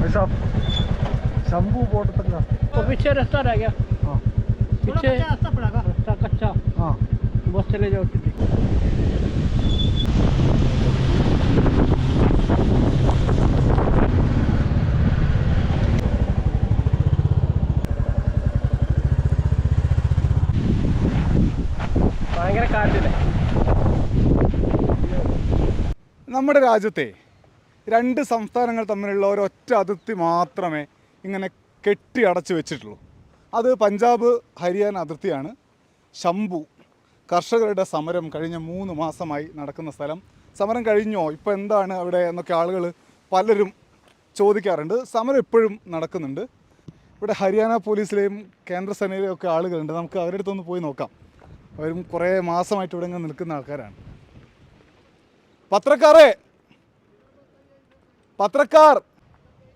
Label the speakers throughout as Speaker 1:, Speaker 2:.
Speaker 1: भाई साहब शंभू बॉर्डर तक का
Speaker 2: तो पीछे रास्ता रह गया
Speaker 1: हाँ
Speaker 2: पीछे रास्ता पड़ेगा रास्ता कच्चा
Speaker 1: हाँ
Speaker 2: बस चले जाओ सीधे ഭയങ്കര കാറ്റില്ലേ
Speaker 1: നമ്മുടെ രാജ്യത്തെ രണ്ട് സംസ്ഥാനങ്ങൾ തമ്മിലുള്ള ഒരൊറ്റ അതിർത്തി മാത്രമേ ഇങ്ങനെ കെട്ടി അടച്ചു വെച്ചിട്ടുള്ളൂ. അത് പഞ്ചാബ് ഹരിയാന അതിർത്തിയാണ്. ശംഭു കർഷകരുടെ സമരം കഴിഞ്ഞ മൂന്ന് മാസമായി നടക്കുന്ന സ്ഥലം. സമരം കഴിഞ്ഞോ? ഇപ്പോൾ എന്താണ് അവിടെ എന്നൊക്കെ ആളുകൾ പലരും ചോദിക്കാറുണ്ട്. സമരം ഇപ്പോഴും നടക്കുന്നുണ്ട്. ഇവിടെ ഹരിയാന പോലീസിലെയും കേന്ദ്ര സേനയിലെയും ഒക്കെ ആളുകളുണ്ട്. നമുക്ക് അവരുടെ അടുത്തൊന്ന് പോയി നോക്കാം. അവരും കുറേ മാസമായിട്ട് ഇവിടെ ഇങ്ങനെ നിൽക്കുന്ന ആൾക്കാരാണ്. പത്രക്കാരെ പത്രക്കാർ.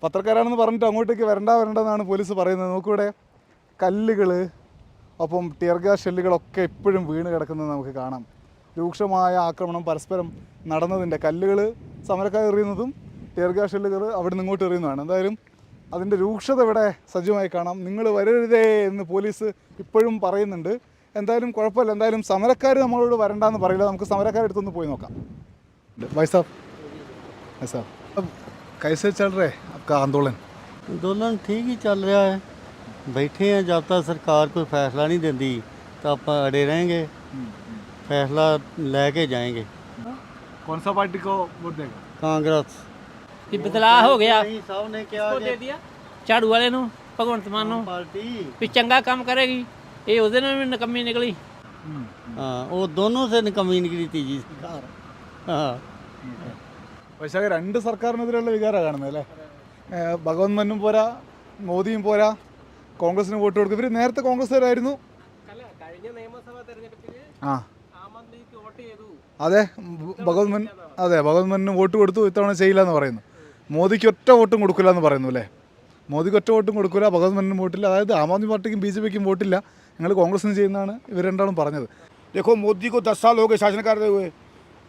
Speaker 1: പത്രക്കാരാണെന്ന് പറഞ്ഞിട്ട് അങ്ങോട്ടേക്ക് വരണ്ട വരണ്ടെന്നാണ് പോലീസ് പറയുന്നത്. നോക്കൂടെ. കല്ലുകൾ ഒപ്പം ടിയർഗ്യാസ് ഷെല്ലുകളൊക്കെ എപ്പോഴും വീണ് കിടക്കുന്നത് നമുക്ക് കാണാം. രൂക്ഷമായ ആക്രമണം പരസ്പരം നടന്നതിന്റെ കല്ലുകൾ സമരക്കാർ എറിയുന്നതും ടിയർഗ്യാസ് ഷെല്ലുകൾ അവിടെ നിന്ന് ഇങ്ങോട്ട് എറിയുന്നതാണ്. എന്തായാലും അതിന്റെ രൂക്ഷത ഇവിടെ സജീവമായി കാണാം. നിങ്ങൾ വരരുതേ എന്ന് പോലീസ് ഇപ്പോഴും പറയുന്നുണ്ട്. എന്തായാലും കുഴപ്പമില്ല. എന്തായാലും സമരക്കാർ നമ്മളോട് വരണ്ടെന്ന് പറയില്ല. നമുക്ക് സമരക്കാരെടുത്തൊന്ന് പോയി നോക്കാം. വൈസാഫ് വൈസാഫ് कैसे चल रहा है आपका आंदोलन?
Speaker 3: ਅੰਦੋਲਨ ਠੀਕ ਹੀ ਚੱਲ ਰਿਹਾ ਹੈ ਬੈਠੇ ਆ ਜਦ ਤੱਕ ਸਰਕਾਰ ਕੋਈ ਫੈਸਲਾ ਨਹੀਂ ਦਿੰਦੀ ਤਾਂ ਆਪਾਂ ਅੜੇ ਰਹਾਂਗੇ ਫੈਸਲਾ ਲੈ ਕੇ
Speaker 1: कौन सा पार्टी को वोट देगा?
Speaker 3: ਕਾਂਗਰਸ
Speaker 2: ਕਿ ਬਦਲਾਅ ਹੋ ਗਿਆ
Speaker 3: ਨਹੀਂ ਸਭ ਨੇ ਕਿਹਾ
Speaker 2: ਦੇ ਦਿਆ ਝਾੜੂ ਵਾਲੇ ਨੂੰ ਭਗਵੰਤ ਮਾਨ ਨੂੰ
Speaker 3: ਪਾਰਟੀ
Speaker 2: ਵੀ ਚੰਗਾ ਕੰਮ ਕਰੇਗੀ ਇਹ ਉਹਦੇ ਨਾਲ ਵੀ ਨਕਮੀ ਨਿਕਲੀ
Speaker 3: ਹਾਂ ਉਹ ਦੋਨੋਂ ਸੇ ਨਿਕਮੀ ਨਿਕਲੀ ਤੀ ਜੀ
Speaker 1: പക്ഷേ രണ്ട് സർക്കാരിനെതിരെയുള്ള വികാരമാണ് കാണുന്നത് അല്ലേ ഏഹ് ഭഗവത് മന്നും പോരാ മോദിയും പോരാ കോൺഗ്രസിന് വോട്ട് കൊടുക്കും ഇവർ നേരത്തെ കോൺഗ്രസ്സുകാരായിരുന്നു
Speaker 2: കഴിഞ്ഞ നിയമസഭാ തെരഞ്ഞെടുപ്പിൽ
Speaker 1: ആ
Speaker 2: ആം ആദ്മിക്ക് വോട്ട് ചെയ്തു
Speaker 1: അതെ ഭഗവത് മൻ അതെ ഭഗവത് മന്നിന് വോട്ട് കൊടുത്തു ഇത്തവണ ചെയ്യില്ല എന്ന് പറയുന്നു മോദിക്ക് ഒറ്റ വോട്ടും കൊടുക്കില്ല എന്ന് പറയുന്നു അല്ലേ മോദിക്ക് ഒറ്റ വോട്ടും കൊടുക്കില്ല ഭഗവത് മന്നിന് വോട്ടില്ല അതായത് ആം ആദ്മി പാർട്ടിക്കും ബി ജെ പിക്കും വോട്ടില്ല ഞങ്ങൾ കോൺഗ്രസിന് ചെയ്യുന്നതാണ് ഇവർ രണ്ടാളും പറഞ്ഞത്
Speaker 4: देखो मोदी को दस साल हो गए शासन करते हुए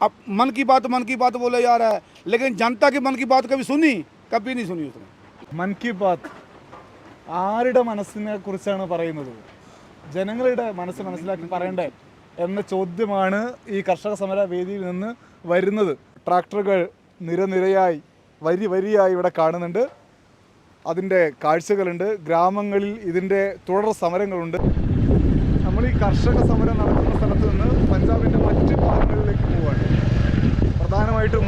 Speaker 4: अब मन की बात मन की बात बोले जा रहा है लेकिन जनता की मन की बात कभी सुनी कभी नहीं सुनी उसने
Speaker 1: മൻ കി ബാത്ത് ആരുടെ മനസ്സിനെ കുറിച്ചാണ് പറയുന്നത് ജനങ്ങളുടെ മനസ്സ് മനസ്സിലാക്കി പറയണ്ടേ എന്ന ചോദ്യമാണ് ഈ കർഷക സമര വേദിയിൽ നിന്ന് വരുന്നത് ട്രാക്ടറുകൾ നിരനിരയായി വരി വരിയായി ഇവിടെ കാണുന്നുണ്ട് അതിൻ്റെ കാഴ്ചകളുണ്ട് ഗ്രാമങ്ങളിൽ ഇതിൻ്റെ തുടർ സമരങ്ങളുണ്ട് നമ്മൾ ഈ കർഷക സമരം നടക്കുന്ന സ്ഥലത്ത് നിന്ന് പഞ്ചാബിൻ്റെ മറ്റ് ഭാഗങ്ങളിലേക്ക് പോവുകയാണ് പ്രധാനമായിട്ടും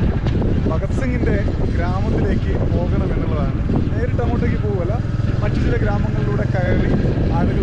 Speaker 1: ഭഗത് സിംഗിന്റെ ഗ്രാമത്തിലേക്ക് പോകണം എന്നുള്ളതാണ്. നേരിട്ട് അങ്ങോട്ടേക്ക് പോവുകയല്ല മറ്റു ചില ഗ്രാമങ്ങളിലൂടെ കയറി ആളുകളെ